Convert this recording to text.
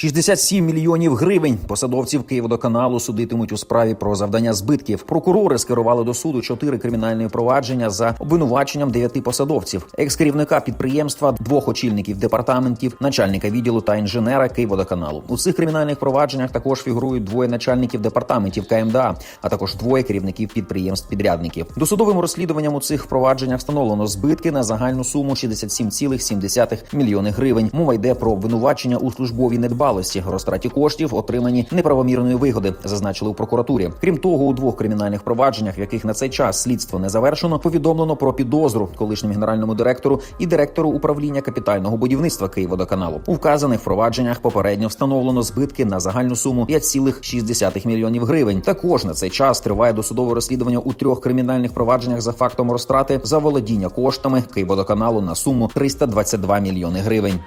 67 мільйонів гривень посадовців Київводоканалу судитимуть у справі про завдання збитків. Прокурори скерували до суду чотири кримінальні провадження за обвинуваченням дев'яти посадовців, екс-керівника підприємства, двох очільників департаментів, начальника відділу та інженера Київводоканалу. У цих кримінальних провадженнях також фігурують двоє начальників департаментів КМДА, а також двоє керівників підприємств-підрядників. Досудовим розслідуванням у цих провадженнях встановлено збитки на загальну суму 67,7 мільйони гривень. Мова йде про обвинувачення у службовій недбалості, розтраті коштів, отримані неправомірної вигоди, зазначили у прокуратурі. Крім того, у двох кримінальних провадженнях, в яких на цей час слідство не завершено, повідомлено про підозру колишньому генеральному директору і директору управління капітального будівництва Київводоканалу. У вказаних провадженнях попередньо встановлено збитки на загальну суму 5,6 мільйонів гривень. Також на цей час триває досудове розслідування у трьох кримінальних провадженнях за фактом розтрати за володіння коштами Київводоканалу на суму 322 мільйони гривень.